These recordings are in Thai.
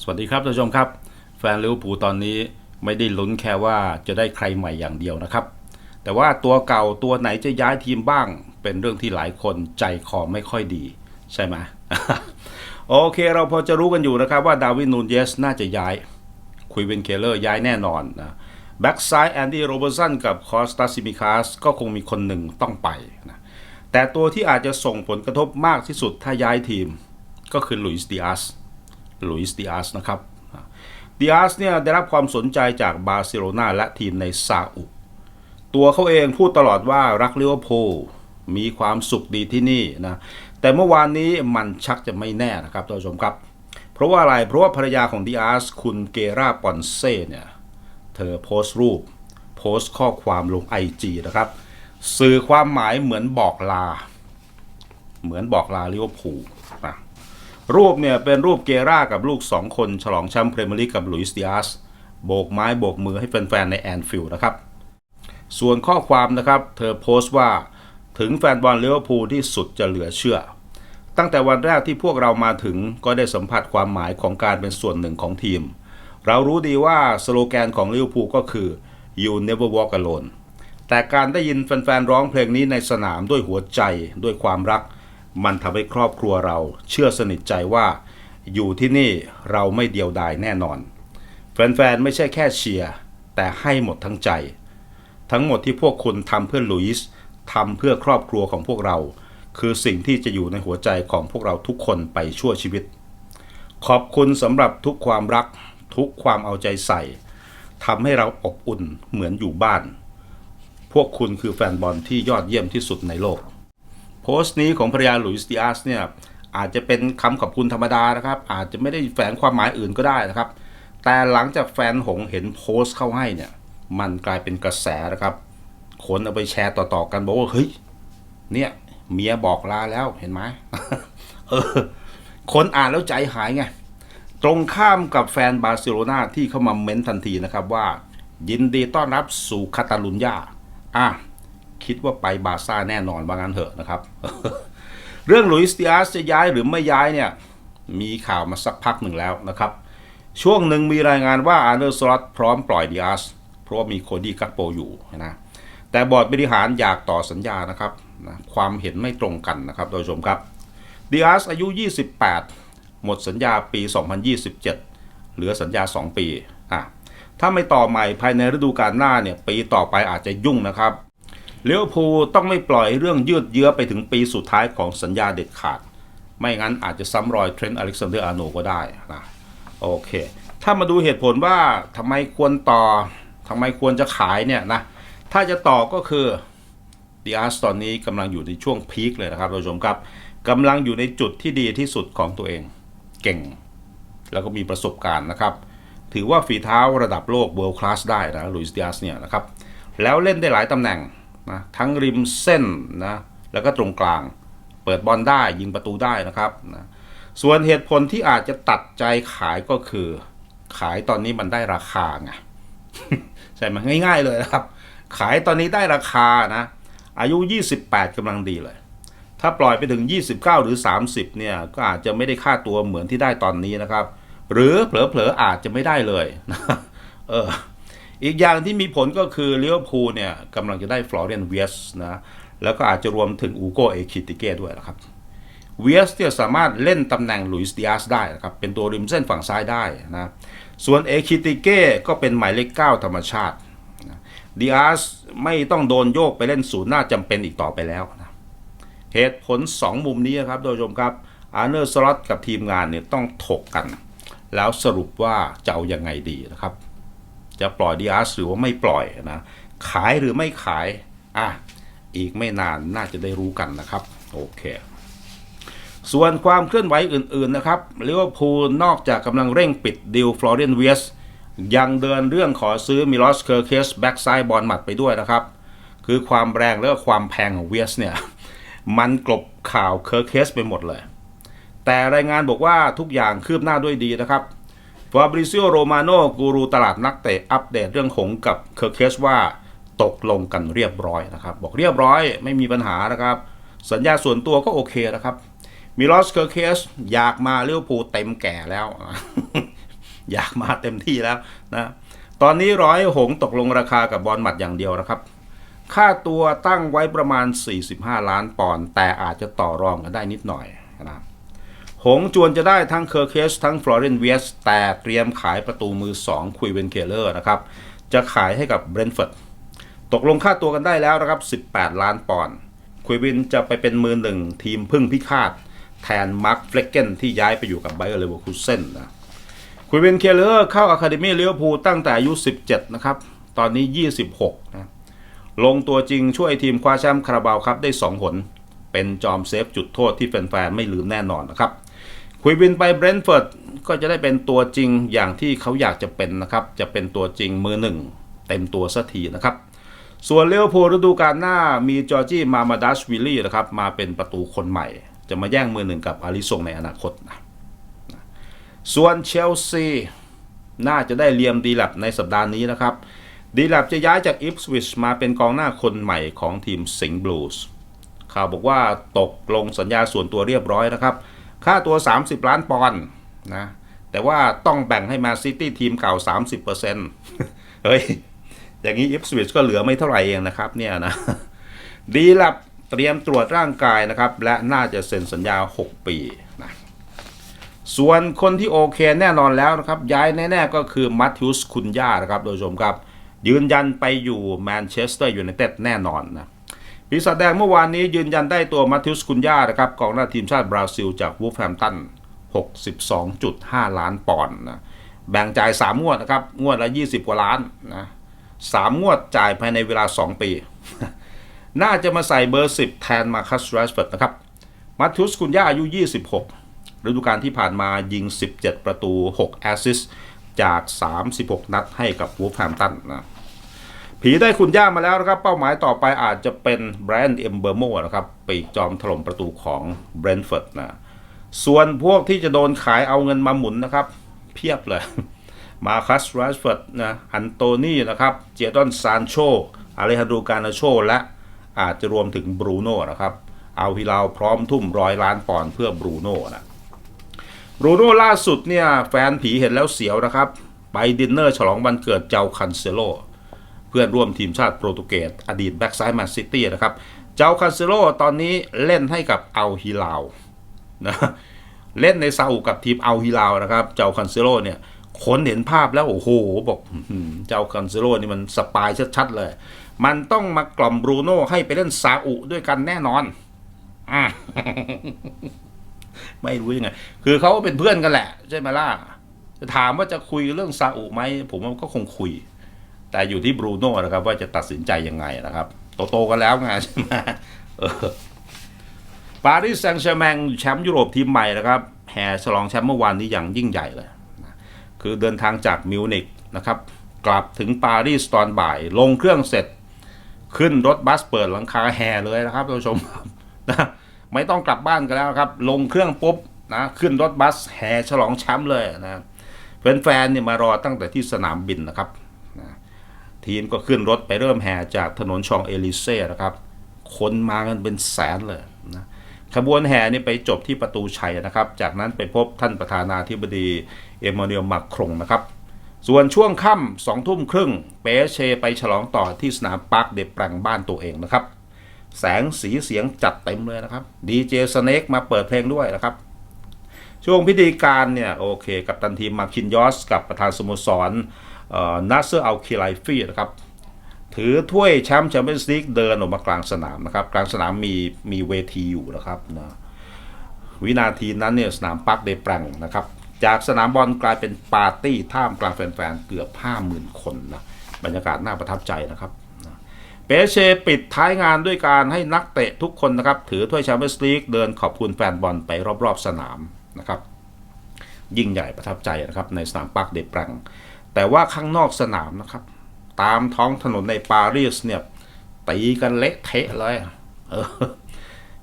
สวัสดีครับท่านผู้ชมครับ แฟนลิเวอร์พูลตอนนี้ไม่ได้ลุ้นแค่ว่าจะได้ใครใหม่อย่างเดียวนะครับ แต่ว่าตัวเก่าตัวไหนจะย้ายทีมบ้าง เป็นเรื่องที่หลายคนใจคอไม่ค่อยดี ใช่ไหมโอเค เราพอจะรู้กันอยู่นะครับว่าดาวินนูนเยสน่าจะย้ายคุยเวนเคเลอร์ย้ายแน่นอนนะแบ็กซ้ายแอนดี้โรเบอร์สันกับคอสตาซิมิคาสก็คงมีคนหนึ่งต้องไปนะแต่ตัวที่อาจจะส่งผลกระทบมากที่สุดถ้าย้ายทีม ก็คือลุยส์ดิอาส ลุยส์ดิอาสนะครับดิอาสเนี่ยได้รับความสนใจจากบาร์เซโลนาและทีมในซาอุตัวเขาเองพูดตลอดว่ารักลิเวอร์พูลมีความสุขดีที่นี่นะแต่เมื่อวานนี้มันชักจะไม่แน่นะครับท่านผู้ชมครับ เพราะว่าอะไรเพราะว่าภรรยาของดิอาสคุณเกราปอนเซ่เนี่ยเธอโพสต์รูป โพสต์ข้อความลง IG นะครับสื่อความหมายเหมือนบอกลา เหมือนบอกลาลิเวอร์พูล รูปเนี่ยเป็นรูปเกรากับลูก 2 คน ฉลองแชมป์พรีเมียร์ลีกกับลุยส์ดิอาสโบกไม้โบกมือให้แฟนๆ ในแอนฟิลด์นะครับ ส่วนข้อความนะครับ เธอโพสต์ว่าถึงแฟนบอลลิเวอร์พูลที่สุดจะเหลือเชื่อ ตั้งแต่วันแรกที่พวกเรามาถึงก็ได้สัมผัสความหมายของการเป็นส่วนหนึ่งของทีม เรารู้ดีว่าสโลแกนของลิเวอร์พูลก็คือ you never walk alone แต่การได้ยินแฟนๆ ร้องเพลงนี้ในสนามด้วยหัวใจด้วยความรัก มันทำให้ครอบครัวเราเชื่อสนิทใจว่าอยู่ที่นี่เราไม่เดียวดายแน่นอน แฟนๆ ไม่ใช่แค่เชียร์แต่ให้หมดทั้งใจ ทั้งหมดที่พวกคุณทำเพื่อลุยส์ทำเพื่อครอบครัวของพวกเรา คือสิ่งที่จะอยู่ในหัวใจของพวกเราทุกคนไปชั่วชีวิต ขอบคุณสำหรับทุกความรัก ทุกความเอาใจใส่ทำให้เราอบอุ่นเหมือนอยู่บ้าน พวกคุณคือแฟนบอลที่ยอดเยี่ยมที่สุดในโลก โพสต์นี้ของภรรยาหลุยส์ดิอาสเนี่ยอาจจะเป็นคำขอบคุณธรรมดานะครับ อาจจะไม่ได้แฝงความหมายอื่นก็ได้นะครับ แต่หลังจากแฟนหงเห็นโพสต์เข้าให้เนี่ย มันกลายเป็นกระแสนะครับ คนเอาไปแชร์ต่อๆกันบอกว่าเฮ้ยเนี่ยเมียบอกลาแล้วเห็นไหมเออ คนอ่านแล้วใจหายไง ตรงข้ามกับแฟนบาร์เซโลนาที่เข้ามาเม้นทันทีนะครับว่า ยินดีต้อนรับสู่คาตาลุญญาอะ คิดว่าไปบาซ่าแน่นอนว่างั้นเถอะนะครับ เรื่องหลุยส์ดิอาสจะย้ายหรือไม่ย้ายเนี่ยมีข่าวมาสักพักหนึ่งแล้วนะครับ ช่วงหนึ่งมีรายงานว่าอาร์เนอร์สลอตพร้อมปล่อยดิอาสเพราะว่ามีโคดี้กัปโปอยู่นะแต่บอร์ดบริหารอยากต่อสัญญานะครับนะความเห็นไม่ตรงกันนะครับโดยชมครับดิอาสอายุ 28 หมดสัญญาปี 2027 เหลือสัญญา 2 ปีอะถ้าไม่ต่อใหม่ภายในฤดูกาลหน้าเนี่ยปีต่อไปอาจจะยุ่งนะครับ เลี้ยวภูต้องไม่ปล่อยเรื่องยืดเยื้อไปถึงปีสุดท้ายของสัญญาเด็ดขาด ไม่งั้นอาจจะซ้ำรอยเทรนต์อเล็กซานเดอร์อาร์โนก็ได้นะโอเค ถ้ามาดูเหตุผลว่าทำไมควรต่อทำไมควรจะขายเนี่ยนะถ้าจะต่อก็คือดีอาร์สตอนนี้กำลังอยู่ในช่วงพีคเลยนะครับท่านผู้ชมครับกำลังอยู่ในจุดที่ดีที่สุดของตัวเอง เก่ง แล้วก็มีประสบการณ์นะครับ ถือว่าฝีเท้าระดับโลก world class ได้นะลุยส์ดิอาสเนี่ยนะครับแล้วเล่นได้หลายตำแหน่ง นะทั้งริมเส้นนะแล้วก็ตรงกลาง เปิดบอลได้ยิงประตูได้นะครับนะส่วนเหตุผลที่อาจจะตัดใจขายก็คือ ขายตอนนี้มันได้ราคาไงใช่ไหมง่าย ๆเลยนะครับ ขายตอนนี้ได้ราคานะ อายุ 28กำลังดีเลย ถ้าปล่อยไปถึง 29 หรือ 30 เนี่ย ก็อาจจะไม่ได้ค่าตัวเหมือนที่ได้ตอนนี้นะครับ หรือเผลอๆอาจจะไม่ได้เลยนะเออ อีกอย่างที่มีผลก็คือลิเวพูลเนี่ยกำลังจะได้ฟลอเรียนเวียสนะแล้วก็อาจจะรวมถึงอูโกเอคิติเก้ด้วยนะครับเวียสเนี่ยสามารถเล่นตำแหน่งลุยส์ดิอาสได้นะครับเป็นตัวริมเส้นฝั่งซ้ายได้นะส่วนเอคิติเก้ก็เป็นหมายเลข9ธรรมชาติดิอาสไม่ต้องโดนโยกไปเล่นศูนย์หน้าจำเป็นอีกต่อไปแล้วนะเหตุผล 2 มุมนี้ครับโดยชมครับอาร์เนอร์สล็อตกับทีมงานเนี่ยต้องถกกัน แล้วสรุปว่าจะเอายังไงดีนะครับ จะปล่อยดิอาสหรือว่าไม่ปล่อยนะขายหรือไม่ขายอะอีกไม่นานน่าจะได้รู้กันนะครับโอเคส่วนความเคลื่อนไหวอื่นๆนะครับลิเวอร์พูลนอกจากกำลังเร่งปิดดิวฟลอเรนเวียสยังเดินเรื่องขอซื้อมิลอสเคอร์เคสแบ็กไซ้ายบอลหมัดไปด้วยนะครับ คือความแรงและก็ความแพงของเวียสเนี่ย มันกลบข่าวเคอร์เคสไปหมดเลย แต่รายงานบอกว่าทุกอย่างคืบหน้าด้วยดีนะครับ ฟาบริซิโอโรมาโนกูรูตลาดนักเตะอัปเดตเรื่องหงกับเคอร์เคสว่าตกลงกันเรียบร้อยนะครับ บอกเรียบร้อยไม่มีปัญหานะครับ สัญญาส่วนตัวก็โอเคนะครับมิลอสเคอร์เคสอยากมาลิเวอร์พูเต็มแก่แล้ว อยากมาเต็มที่แล้วนะตอนนี้ร้อยหงตกลงราคากับบอลหมัดอย่างเดียวนะครับ ค่าตัวตั้งไว้ประมาณ 45 ล้านปอนด์แต่อาจจะต่อรองกันได้นิดหน่อยนะครับ หงจวนจะได้ทั้งเคอร์เคสทั้งฟลอเรนเวสแต่เตรียมขายประตูมือ 2 คุยเวนเคเลอร์นะครับ จะขายให้กับเบรนฟอร์ดตกลงค่าตัวกันได้แล้วนะครับ 18 ล้านปอนด์คุยวินจะไปเป็นมือหนึ่งทีมพึ่งพิฆาต แทนมาร์คเฟลเกนที่ย้ายไปอยู่กับไบเออร์เลเวอร์คูเซนนะคุยเวนเคเลอร์เข้าอะคาเดมี่ลิเวพูตั้งแต่อายุ 17 นะครับ ตอนนี้ 26 นะลงตัวจริงช่วยทีมคว้าแชมป์คาราบาวครับได้ 2 หน เป็นจอมเซฟจุดโทษที่แฟนๆไม่ลืมแน่นอนนะครับ คุยวินไปเบรนท์ฟอร์ดก็จะได้เป็นตัวจริงอย่างที่เขาอยากจะเป็นนะครับ จะเป็นตัวจริงมือหนึ่งเต็มตัวสักทีนะครับ ส่วนเลี้ยวโพลฤดูกาลหน้ามีจอร์จี้มามาดัชวิลลี่นะครับมาเป็นประตูคนใหม่ จะมาแย่งมือหนึ่งกับอาริซงในอนาคตนะส่วนเชลซีน่าจะได้เลียมดีแลบในสัปดาห์นี้นะครับ ดีแลบจะย้ายจากอิฟสวิชมาเป็นกองหน้าคนใหม่ของทีมสิงห์บลูส์ข่าวบอกว่าตกลงสัญญาส่วนตัวเรียบร้อยนะครับ ค่าตัว 30 ล้านปอนด์นะ แต่ว่าต้องแบ่งให้มาซิตี้ทีมเก่า 30%เฮ้ย อย่างนี้อิฟสวิชก็เหลือไม่เท่าไหร่เองนะครับเนี่ยนะ ดีแลบเตรียมตรวจร่างกายนะครับ และน่าจะเซ็นสัญญา 6 ปีนะส่วนคนที่โอเคแน่นอนแล้วนะครับ ย้ายแน่ๆก็คือมัตติวสคุนย่านะครับโดยชมครับ ยืนยันไปอยู่แมนเชสเตอร์ยูไนเต็ดแน่นอนนะ ปีศาจแดงเมื่อวานนี้ยืนยันได้ตัวมัตติวสคุนย่านะครับกองหน้าทีมชาติบราซิลจากวูฟแฮมตัน 62.5 ล้านปอนด์นะแบ่งจ่าย 3 งวดนะครับ งวดละ 20 กว่าล้านนะสามงวดจ่ายภายในเวลา 2 ปี น่าจะมาใส่เบอร์ 10 แทนมาคัสแรชเฟิร์ดนะครับมัตติวสคุนย่าอายุ 26ฤดูกาลที่ผ่านมายิง 17 ประตู 6 แอสซิสจาก 36 นัดให้กับวูฟแฮมตันนะ ผีได้คุณย่ามาแล้วนะครับ เป้าหมายต่อไปอาจจะเป็นแบรนด์เอมเบอร์โมนะครับปีกจอมถล่มประตูของเบรนท์ฟอร์ดนะส่วนพวกที่จะโดนขายเอาเงินมาหมุนนะครับ เพียบเลย มาคัสแรชฟอร์ดนะอันโตนีนะครับ เจดอนซานโชอาเลฮันโดกานาโช และอาจจะรวมถึงบรูโน่นะครับ เอาฮิลาวพร้อมทุ่มร้อยล้านปอนด์เพื่อบรูโน่นะบรูโน่ล่าสุดเนี่ยแฟนผีเห็นแล้วเสียวนะครับ ไปดินเนอร์ฉลองวันเกิดเจ้าคันเซโล พื่อนร่วมทีมชาติโปรตุเกสอดีตแบ็กซ้ายแมนซิตี้นะครับ เจ้าคันเซโลตอนนี้เล่นให้กับอัลฮิลาวนะเล่นในซาอุกับทีมอัลฮิลาวนะครับ เจ้าคันเซโลเนี่ยคนเห็นภาพแล้วโอ้โหบอกเจ้าคันเซโลนี่มันสปายชัดๆเลย มันต้องมากล่อมบรูโน่ให้ไปเล่นซาอุด้วยกันแน่นอนอะไม่รู้ยังไง คือเขาเป็นเพื่อนกันแหละ ใช่ไหมล่ะ จะถามว่าจะคุยเรื่องซาอุไหม ผมว่าก็คงคุย แต่อยู่ที่บรูโน่นะครับ ว่าจะตัดสินใจยังไงนะครับโตๆกันแล้วไงใช่ไหมปารีสแซงต์แชร์แมงแชมป์ยุโรปทีมใหม่นะครับแห่ฉลองแชมป์เมื่อวานนี้อย่างยิ่งใหญ่เลย คือเดินทางจากมิวนิกนะครับกลับถึงปารีสตอนบ่าย ลงเครื่องเสร็จ ขึ้นรถบัสเปิดหลังคาแห่เลยนะครับท่านผู้ชมนะไม่ต้องกลับบ้านกันแล้วครับ ลงเครื่องปุ๊บนะขึ้นรถบัสแห่ฉลองแชมป์เลยนะแฟนๆเนี่ยมารอตั้งแต่ที่สนามบินนะครับ ทีมก็ขึ้นรถไปเริ่มแห่จากถนนชองเอลิเซ่นะครับ คนมากันเป็นแสนเลยนะขบวนแห่นี่ไปจบที่ประตูชัยนะครับ จากนั้นไปพบท่านประธานาธิบดีเอมมานูเอลมาครงนะครับ ส่วนช่วงค่ำสองทุ่มครึ่งเปเชไปฉลองต่อที่สนามปาร์คเดปรังบ้านตัวเองนะครับ แสงสีเสียงจัดเต็มเลยนะครับดีเจสเน็กมาเปิดเพลงด้วยนะครับ ช่วงพิธีการเนี่ยโอเค กับตันทีมมาคินยอส กับประธานสโมสร นัสเซอร์อัลคิไลฟีนะครับถือถ้วยแชมป์แชมเปี้ยนส์ลีกเดินออกมากลางสนามนะครับ กลางสนามมีมีเวทีอยู่นะครับนะวินาทีนั้นเนี่ยสนามปาร์คเดปรังนะครับ จากสนามบอลกลายเป็นปาร์ตี้ท่ามกลางแฟนๆ เกือบ 50,000 คนนะบรรยากาศน่าประทับใจนะครับเปเชปิดท้ายงานด้วยการให้นักเตะทุกคนนะครับ ถือถ้วยแชมเปี้ยนส์ลีกเดินขอบคุณแฟนบอลไปรอบๆสนามนะครับ ยิ่งใหญ่ประทับใจนะครับในสนามปาร์คเดปรัง แต่ว่าข้างนอกสนามนะครับ ตามท้องถนนในปารีสเนี่ยตีกันเละเทะเลยเ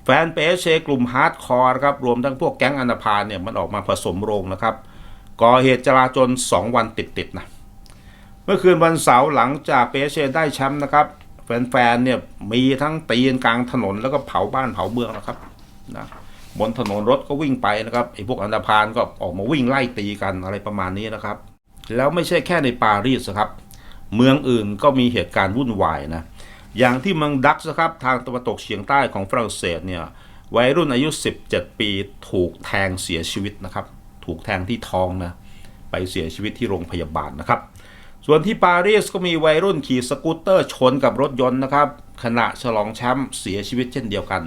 แฟนเปเชกลุ่มฮาร์ดคอร์ครับรวมทั้งพวกแก๊งอนธพาเนี่ยมันออกมาผสมโรงนะครับ ก่อเหตุจลาจล2วันติดๆนะเมื่อคืนวันเสาร์หลังจากเปเชได้แชมป์นะครับ แฟนๆเนี่ยมีทั้งตีกันกลางถนนแล้วก็เผาบ้านเผาเมืองนะครับนะบนถนนรถก็วิ่งไปนะครับไอ้พวกอันดาพานก็ออกมาวิ่งไล่ตีกันอะไรประมาณนี้นะครับ แล้วไม่ใช่แค่ในปารีสครับ เมืองอื่นก็มีเหตุการณ์วุ่นวายนะ อย่างที่เมืองดักส์นะครับทางตะวันตกเฉียงใต้ของฝรั่งเศสเนี่ย วัยรุ่นอายุ 17 ปีถูกแทงเสียชีวิตนะครับ ถูกแทงที่ท้องนะ ไปเสียชีวิตที่โรงพยาบาลนะครับ ส่วนที่ปารีสก็มีวัยรุ่นขี่สกูตเตอร์ชนกับรถยนต์นะครับ ขณะฉลองแชมป์เสียชีวิตเช่นเดียวกัน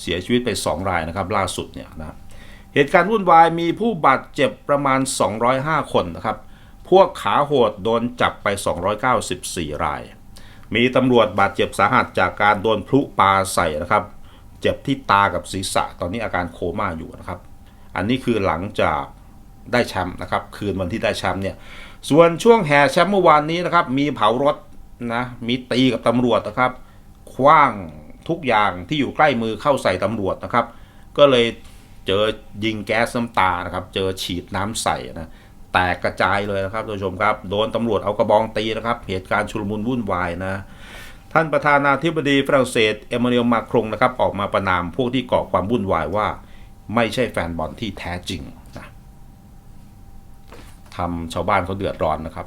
เสียชีวิตไป 2 รายนะครับ ล่าสุดเนี่ยนะเหตุการณ์วุ่นวายมีผู้บาดเจ็บประมาณ 205 คนนะครับ พวกขาโหดโดนจับไป 294 ราย มีตำรวจบาดเจ็บสาหัสจากการโดนพลุปาใส่นะครับ เจ็บที่ตากับศีรษะ ตอนนี้อาการโคม่าอยู่นะครับ อันนี้คือหลังจากได้แชมป์นะครับ คืนวันที่ได้แชมป์เนี่ย ส่วนช่วงแห่แชมป์เมื่อวานนี้นะครับ มีเผารถนะ มีตีกับตำรวจนะครับ คว้างทุกอย่างที่อยู่ใกล้มือเข้าใส่ตำรวจนะครับ ก็เลยเจอยิงแก๊สน้ำตานะครับ เจอฉีดน้ำใส่นะ แตกกระจายเลยนะครับท่านผู้ชมครับ โดนตำรวจเอากระบองตีนะครับ เหตุการณ์ชุลมุนวุ่นวายนะ ท่านประธานาธิบดีฝรั่งเศสเอมานูเอลมาครงนะครับ ออกมาประนามพวกที่ก่อความวุ่นวายว่า ไม่ใช่แฟนบอลที่แท้จริงนะทำชาวบ้านเขาเดือดร้อนนะครับ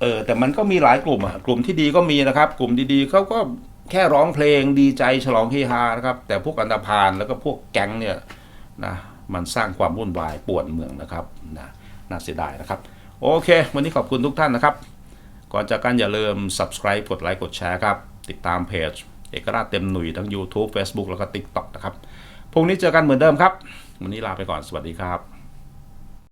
เออ แต่มันก็มีหลายกลุ่มอะกลุ่มที่ดีก็มีนะครับ กลุ่มดีๆเขาก็แค่ร้องเพลงดีใจฉลองเฮฮานะครับ แต่พวกอันดาพานแล้วก็พวกแก๊งเนี่ยนะมันสร้างความวุ่นวายป่วนเมืองนะครับนะ น่าเสียดายนะครับ โอเค วันนี้ขอบคุณทุกท่านนะครับ ก่อนจากกันอย่าลืม subscribe กดไลค์กดแชร์ครับ ติดตามเพจเอกราชเต็มหนุ่ยทั้ง YouTube Facebook แล้วก็ TikTok นะครับพรุ่งนี้เจอกันเหมือนเดิมครับ วันนี้ลาไปก่อนสวัสดีครับ